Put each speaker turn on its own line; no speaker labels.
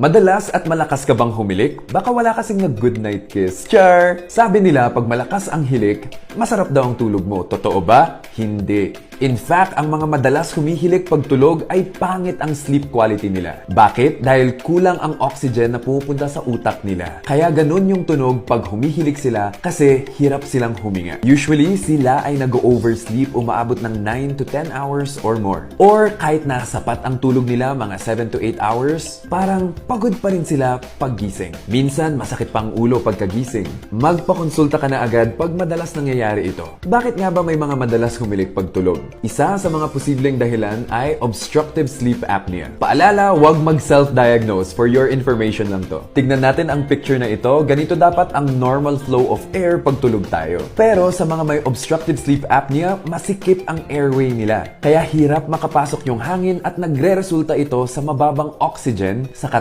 Madalas at malakas ka bang humilik? Baka wala kasing nag-good night kiss. Char! Sabi nila, pag malakas ang hilik, masarap daw ang tulog mo. Totoo ba? Hindi. In fact, ang mga madalas humihilik pag tulog ay pangit ang sleep quality nila. Bakit? Dahil kulang ang oxygen na pumupunta sa utak nila. Kaya ganun yung tunog pag humihilik sila kasi hirap silang huminga. Usually, sila ay nag-oversleep umaabot ng 9 to 10 hours or more. Or kahit na sapat ang tulog nila, mga 7 to 8 hours, parang pagod pa rin sila paggising. Minsan, masakit pang ulo pagkagising. Magpakonsulta ka na agad pag madalas nangyayari ito. Bakit nga ba may mga madalas humilik pag tulog? Isa sa mga posibleng dahilan ay obstructive sleep apnea. Paalala, huwag mag-self-diagnose. For your information lang to. Tignan natin ang picture na ito. Ganito dapat ang normal flow of air pag tulog tayo. Pero sa mga may obstructive sleep apnea, masikip ang airway nila. Kaya hirap makapasok yung hangin at nagre-resulta ito sa mababang oxygen sa katawan